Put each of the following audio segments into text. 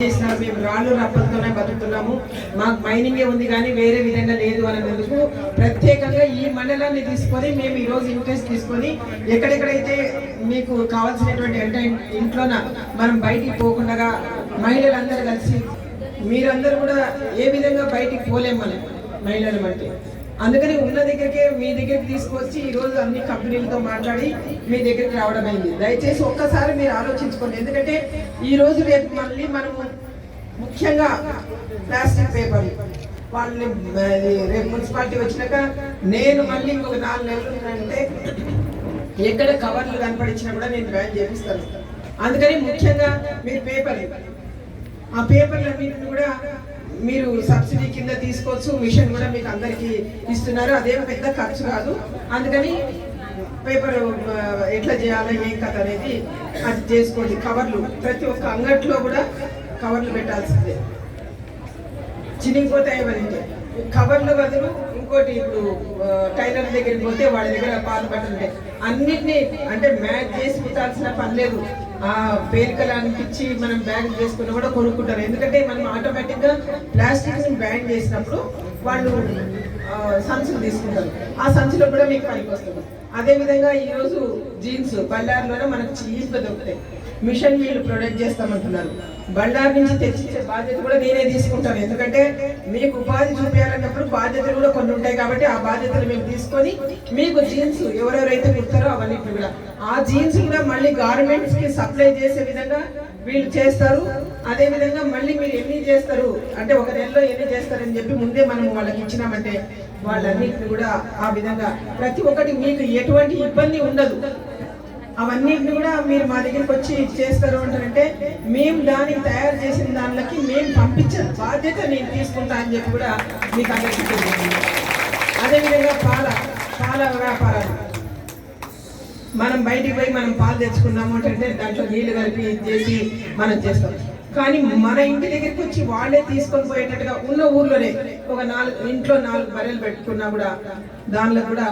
చేసినారు మేము రాళ్ళు రప్పలతోనే బతుకుతున్నాము. మాకు మైనింగే ఉంది కానీ వేరే విధంగా లేదు అనేందుకు ప్రత్యేకంగా ఈ మండలాన్ని తీసుకొని మేము ఈరోజు ఇంట్రెస్ట్ తీసుకొని ఎక్కడెక్కడైతే మీకు కావాల్సినటువంటి అంటే ఇంట్లోన మనం బయటికి పోకుండా మహిళలందరూ కలిసి మీరందరూ కూడా ఏ విధంగా బయటికి పోలేము మనం మహిళలు అంటే. అందుకని ఉన్న దగ్గరికే మీ దగ్గరికి తీసుకొచ్చి ఈ రోజు అన్ని కంపెనీలతో మాట్లాడి మీ దగ్గరికి రావడం అయింది. దయచేసి ఒక్కసారి మీరు ఆలోచించుకోండి. ఎందుకంటే ఈ రోజు రేపు మళ్ళీ మనము ముఖ్యంగా ప్లాస్టిక్ పేపర్ వాళ్ళని రేపు మున్సిపాలిటీ వచ్చినాక నేను మళ్ళీ ఇంకొక నాలుగు నెలలు అంటే ఎక్కడ కవర్లు కనపడించినా కూడా నేను బ్యాన్ చేపిస్తాను. అందుకని ముఖ్యంగా మీరు పేపర్ ఆ పేపర్లన్నింటిని కూడా మీరు సబ్సిడీ కింద తీసుకోవచ్చు మిషన్ కూడా మీకు అందరికీ ఇస్తున్నారు. అదేం పెద్ద ఖర్చు కాదు. అందుకని పేపర్ ఎట్లా చేయాలో ఏం కథ అనేది అది చేసుకోండి. కవర్లు ప్రతి ఒక్క అంగట్లో కూడా కవర్లు పెట్టాల్సిందే. చినిగిపోతాయి మరి కవర్ల బదులు ఇంకోటి ఇప్పుడు టైలర్ దగ్గరికి పోతే వాళ్ళ దగ్గర పాత బట్టలు ఉంటాయి అన్నిటినీ అంటే మ్యాచ్ చేసి కుట్టాల్సిన పని లేదు. ఆ పేలికలు అనిపించి మనం బ్యాగ్ చేసుకుని కూడా కొనుక్కుంటారు. ఎందుకంటే మనం ఆటోమేటిక్గా గా బ్యాన్ చేసినప్పుడు వాళ్ళు సంచులు తీసుకుంటారు. ఆ సంచులో కూడా మీకు పనికి వస్తుంది. అదేవిధంగా ఈరోజు జీన్స్ బళ్ళారిలోనే మనకు చీప్గా దొరుకుతాయి. మిషన్ వీళ్ళు ప్రొడక్ట్ చేస్తామంటున్నారు. బండార్ నుంచి తెచ్చిచ్చే బాధ్యత కూడా నేనే తీసుకుంటాను. ఎందుకంటే మీకు ఉపాధి చూపించాలన్నప్పుడు బాధ్యతలు కూడా కొన్ని ఉంటాయి కాబట్టి ఆ బాధ్యతలు మేము తీసుకొని మీకు జీన్స్ ఎవరెవరైతే కుడతారో అవన్నీ కూడా. ఆ జీన్స్ కూడా మళ్ళీ గార్మెంట్స్కి సప్లై చేసే విధంగా వీళ్ళు చేస్తారు. అదే విధంగా మళ్ళీ మీరు ఎన్ని చేస్తారు? అంటే ఒక నెలలో ఎన్ని చేస్తారని చెప్పి ముందే మనం వాళ్ళకి ఇచ్చినామంటే వాళ్ళన్నిటిని కూడా ఆ విధంగా ప్రతి ఒక్కటి మీకు ఎటువంటి ఇబ్బంది ఉండదు. అవన్నిటిని కూడా మీరు మా దగ్గరికి వచ్చి చేస్తారు అంటారంటే మేము దానికి తయారు చేసిన దానికి మేము పంపించిన బాధ్యత నేను తీసుకుంటా అని చెప్పి కూడా మీకు అందరికీ అదేవిధంగా పాల పాల వ్యాపారాలు. మనం బయటికి పోయి మనం పాలు తెచ్చుకున్నాము అంటే దాంట్లో నీళ్ళు కలిపి చేసి మనం చేస్తాం. కానీ మన ఇంటి దగ్గరికి వచ్చి వాళ్ళే తీసుకొని పోయేటట్టుగా ఉన్న ఊర్లోనే ఒక నాలుగు ఇంట్లో నాలుగు బర్రెలు పెట్టుకున్నా కూడా దానిలో కూడా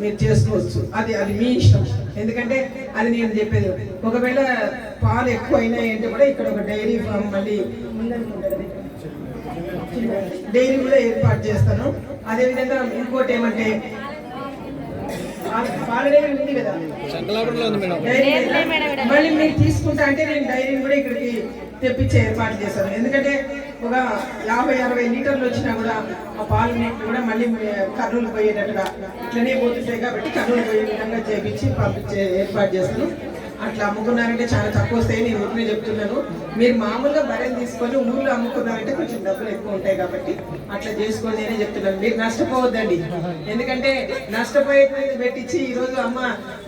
మీరు చేసుకోవచ్చు. అది అది మీ ఇష్టం. ఎందుకంటే అది నేను చెప్పేది. ఒకవేళ పాలు ఎక్కువ అయినాయి అంటే కూడా ఇక్కడ ఒక డైరీ ఫామ్ మళ్ళీ డైరీ కూడా ఏర్పాటు చేస్తాను. అదే విధంగా ఇంకోటి ఏమంటే? మళ్ళీ మీరు తీసుకుంటా అంటే నేను డైరీని కూడా ఇక్కడికి తెప్పించే ఏర్పాటు చేశాను ఎందుకంటే ఒక యాభై అరవై లీటర్లు వచ్చినా కూడా ఆ పాలు కూడా మళ్ళీ కర్నూలు పోయేటట్టుగా ఇట్లనే పోతుంటాయి కాబట్టి కర్నూలు పోయే విధంగా చేపించి పంపించే ఏర్పాటు చేస్తాను. అట్లా అమ్ముకున్నారంటే చాలా తక్కువ వస్తాయి నేను ఊరిలో చెప్తున్నాను మీరు మామూలుగా బర్రెలు తీసుకొని ఊళ్ళో అమ్ముకున్నారంటే కొంచెం డబ్బులు ఎక్కువ ఉంటాయి కాబట్టి అట్లా చేసుకొని నేనే చెప్తున్నాను మీరు నష్టపోవద్దండి. ఎందుకంటే నష్టపోయేది పెట్టించి ఈరోజు అమ్మ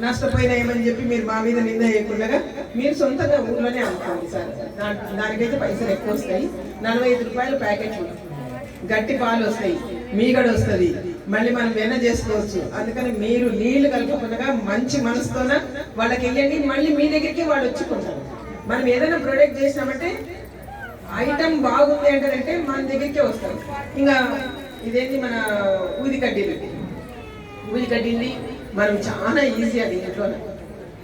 నష్టపోయినా ఏమని చెప్పి మీరు మా మీద నింద వేయకుండా మీరు సొంతంగా ఊర్లోనే అమ్ముకోండి సార్. దానికైతే పైసలు ఎక్కువ వస్తాయి. నలభై ఐదు రూపాయలు ప్యాకెట్లు. గట్టి పాలు వస్తాయి. మీగడ వస్తుంది. మళ్ళీ మనం వెన్న చేసుకోవచ్చు. అందుకని మీరు నీళ్ళు కలపకుండా మంచి మనసుతోన వాళ్ళకి వెళ్ళండి. మళ్ళీ మీ దగ్గరికి వాళ్ళు వచ్చుకుంటారు మనం ఏదైనా ప్రొడక్ట్ చేసినామంటే ఐటమ్ బాగుంది అంటారంటే మన దగ్గరికే వస్తారు. ఇంకా ఇదేంటి మన ఊది కడ్డీలు. ఊది కడ్డీలు మనం చాలా ఈజీ అది ఇంట్లోనే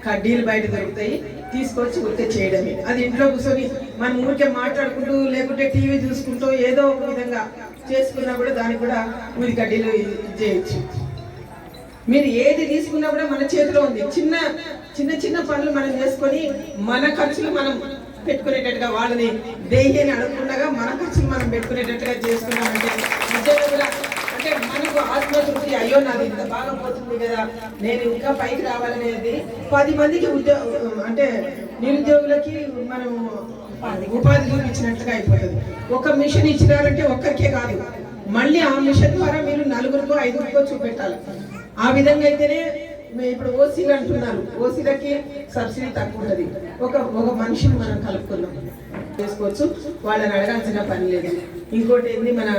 కడ్డీలు బయట దొరుకుతాయి తీసుకొచ్చి ఊరికే చేయడమే. అది ఇంట్లో కూర్చొని మనం ఊరికే మాట్లాడుకుంటూ లేకుంటే టీవీ చూసుకుంటూ ఏదో ఒక విధంగా చేసుకున్నా కూడా దానికి కూడా ఊరి కడ్డీలు ఇది చేయొచ్చు మీరు ఏది తీసుకున్నా కూడా మన చేతిలో ఉంది. చిన్న చిన్న చిన్న పనులు మనం చేసుకొని మన ఖర్చులు మనం పెట్టుకునేటట్టుగా వాళ్ళని దేహి అడగకుండా మన ఖర్చులు మనం పెట్టుకునేటట్టుగా చేసుకున్నామంటే నిజంగా కూడా అంటే అయ్యో నాది ఇంత బాగా పోతుంది కదా నేను ఇంకా పైకి రావాలనేది పది మందికి ఉద్యోగ అంటే నిరుద్యోగులకి మనం ఉపాధి ఇచ్చినట్లుగా అయిపోతుంది ఒక మిషన్ ఇచ్చినారంటే ఒక్కరికే కాదు. మళ్ళీ ఆ మిషన్ ద్వారా మీరు నలుగురికో ఐదుగురికో చూపెట్టాలి. ఆ విధంగా అయితేనే ఇప్పుడు ఓసీలు అంటున్నారు. ఓసీలకి సబ్సిడీ తక్కువ ఉంటుంది ఒక ఒక మనిషిని మనం కలుపుకుందాం. చేసుకోవచ్చు. వాళ్ళని అడగాల్సిన పని లేదు. ఇంకోటి ఏంది? మన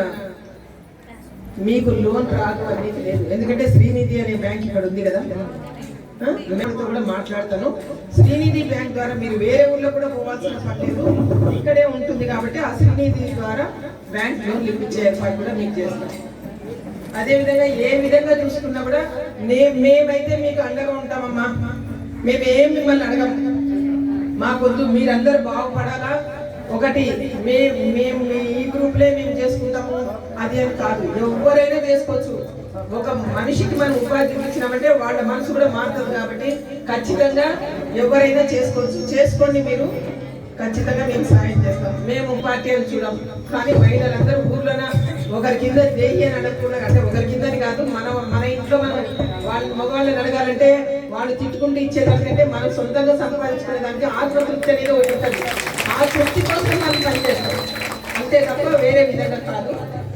మీకు లోన్ రాదు అనేది లేదు. ఎందుకంటే శ్రీనిధి అనే బ్యాంక్ ఇక్కడ ఉంది కదా. ఆ? కూడా మాట్లాడతాను. శ్రీనిధి బ్యాంక్ ద్వారా మీరు వేరే ఊర్లో కూడా పోవాల్సిన పని ఇక్కడే ఉంటుంది కాబట్టి ఆ శ్రీనిధి ద్వారా బ్యాంక్ లోన్ ఇప్పించే ఏర్పాటు కూడా మీకు చేస్తాం. అదేవిధంగా ఏ విధంగా చూసుకున్నా కూడా మేమైతే మీకు అండగా ఉంటామమ్మా. మేము ఏం మిమ్మల్ని అడగం. మాకొద్దు మీరందరూ బాగుపడాలా? ఒకటి మేము మేము ఈ గ్రూప్లే మేము చేసుకుంటాము అది అని కాదు. ఎవరైనా చేసుకోవచ్చు. ఒక మనిషికి మనం ఉపాధి ఇచ్చినామంటే వాళ్ళ మనసు కూడా మారుతుంది కాబట్టి ఖచ్చితంగా ఎవరైనా చేసుకోవచ్చు. చేసుకోండి మీరు. ఖచ్చితంగా మేము సాయం చేస్తాం. మేము పార్టీలు చూడం. కానీ మహిళలందరూ ఊర్లోన ఒకరి కింద దేహి అని అడగకుండా అంటే ఒకరి కిందని కాదు మన మన ఇంట్లో మనం వాళ్ళ మగవాళ్ళని అడగాలంటే వాళ్ళు తిట్టుకుంటూ ఇచ్చేదానికంటే మనం సొంతంగా సంపాదించుకునే దానికి ఆత్మతృప్తి అనేది ఒకటి ఉంటుంది. ఆ తృప్తి కోసం వాళ్ళు పనిచేస్తారు అంతే తప్ప వేరే విధంగా కాదు.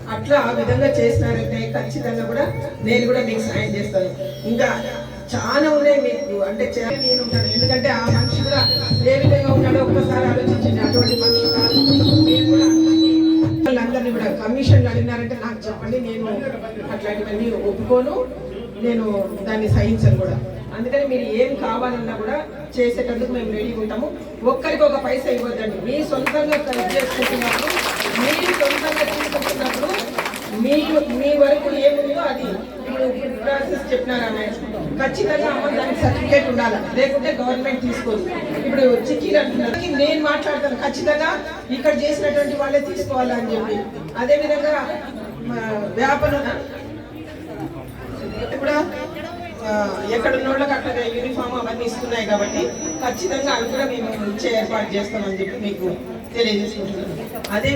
అట్లా ఆ విధంగా చేసినారంటే ఖచ్చితంగా కూడా నేను కూడా మీకు సాయం చేస్తాను. ఇంకా చాలా ఉన్నాయి మీకు. అంటే నేను ఉంటాను. ఎందుకంటే ఆ మనిషి కూడా ఏ విధంగా ఉన్నాడో ఒక్కసారి ఆలోచించండి. అటువంటి మనిషి కూడా వాళ్ళందరినీ కూడా కమిషన్లు అడిగినారంటే నాకు చెప్పండి. నేను అట్లాంటివన్నీ ఒప్పుకోను. నేను దాన్ని సహించను కూడా. అందుకని మీరు ఏం కావాలన్నా కూడా చేసేటందుకు మేము రెడీ ఉంటాము. ఒక్కరికి ఒక పైసా ఇవ్వద్దండి. మీ సొంతంగా ఖర్చు చేసుకుంటున్నప్పుడు మీరు సొంతంగా తీసుకుంటున్నప్పుడు మీ మీ వరకు ఏముందో అది ఇప్పుడు ప్రాసెస్ చెప్పినారా ఖచ్చితంగా అమ్మ దానికి సర్టిఫికేట్ ఉండాలి. లేకుంటే గవర్నమెంట్ తీసుకోదు. ఇప్పుడు చిక్కీలు అంటున్నారు. నేను మాట్లాడతాను. ఖచ్చితంగా ఇక్కడ చేసినటువంటి వాళ్ళే తీసుకోవాలని అని చెప్పి. అదేవిధంగా వ్యాపారం ఎక్కడ ఉన్న వాళ్ళకి యూనిఫామ్ అవన్నీ ఇస్తున్నాయి కాబట్టి ఖచ్చితంగా అవి కూడా మేము ఇచ్చే ఏర్పాటు చేస్తామని చెప్పి మీకు తెలియజేసుకుంటున్నాను. అదే